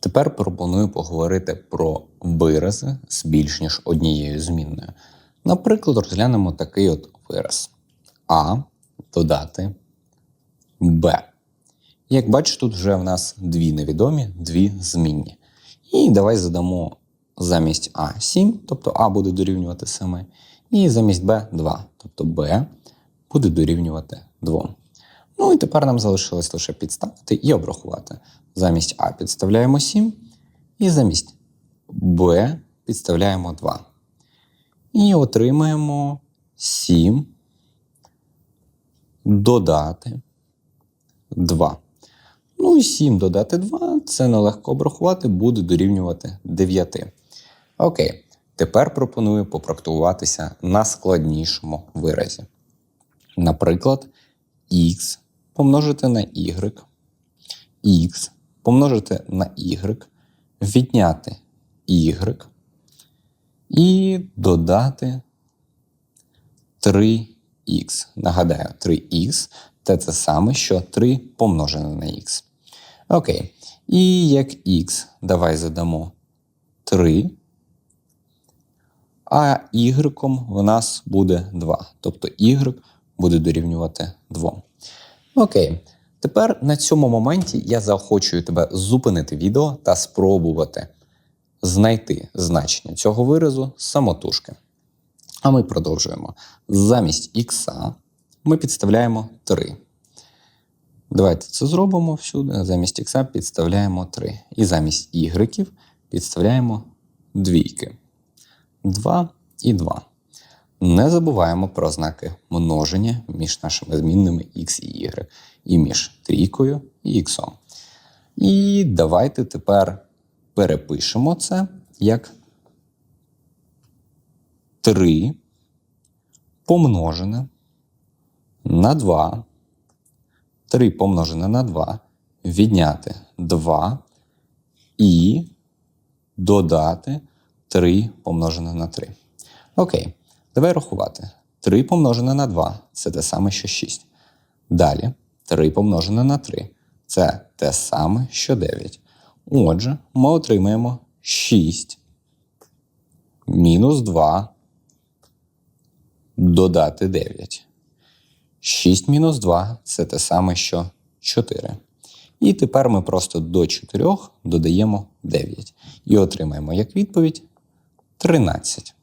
Тепер пропоную поговорити про вирази з більш ніж однією змінною. Наприклад, розглянемо такий от вираз А додати Б. Як бачите, тут вже в нас дві невідомі, дві змінні. І давай задамо замість А 7, тобто А буде дорівнювати 7, і замість Б 2, тобто Б буде дорівнювати 2. Ну і тепер нам залишилось лише підставити і обрахувати. Замість А підставляємо 7, і замість Б підставляємо 2. І отримаємо 7 додати 2. Ну і 7 додати 2, це нелегко обрахувати, буде дорівнювати 9. Окей, тепер пропоную попрактикуватися на складнішому виразі. Наприклад, х помножити на y, х помножити на y, відняти y і додати 3х. Нагадаю, 3х це те саме, що 3 помножене на х. Окей. І як х, давай задамо 3, а y в нас буде 2. Тобто y буде дорівнювати 2. Окей. Тепер на цьому моменті я заохочую тебе зупинити відео та спробувати знайти значення цього виразу самотужки. А ми продовжуємо. Замість х ми підставляємо 3. Давайте це зробимо всюди. Замість х підставляємо 3. І замість y підставляємо двійки. 2 і 2. Не забуваємо про знаки множення між нашими змінними x і y, і між трійкою і х. І давайте тепер перепишемо це як 3 помножене на 2. 3 помножене на 2. Відняти 2 і додати 3 помножене на 3. Окей, давай рахувати. 3 помножене на 2 це те саме, що 6. Далі 3 помножене на 3 це те саме, що 9. Отже, ми отримаємо 6 мінус 2 додати 9. 6 мінус 2 це те саме, що 4. І тепер ми просто до 4 додаємо 9. І отримаємо як відповідь 13.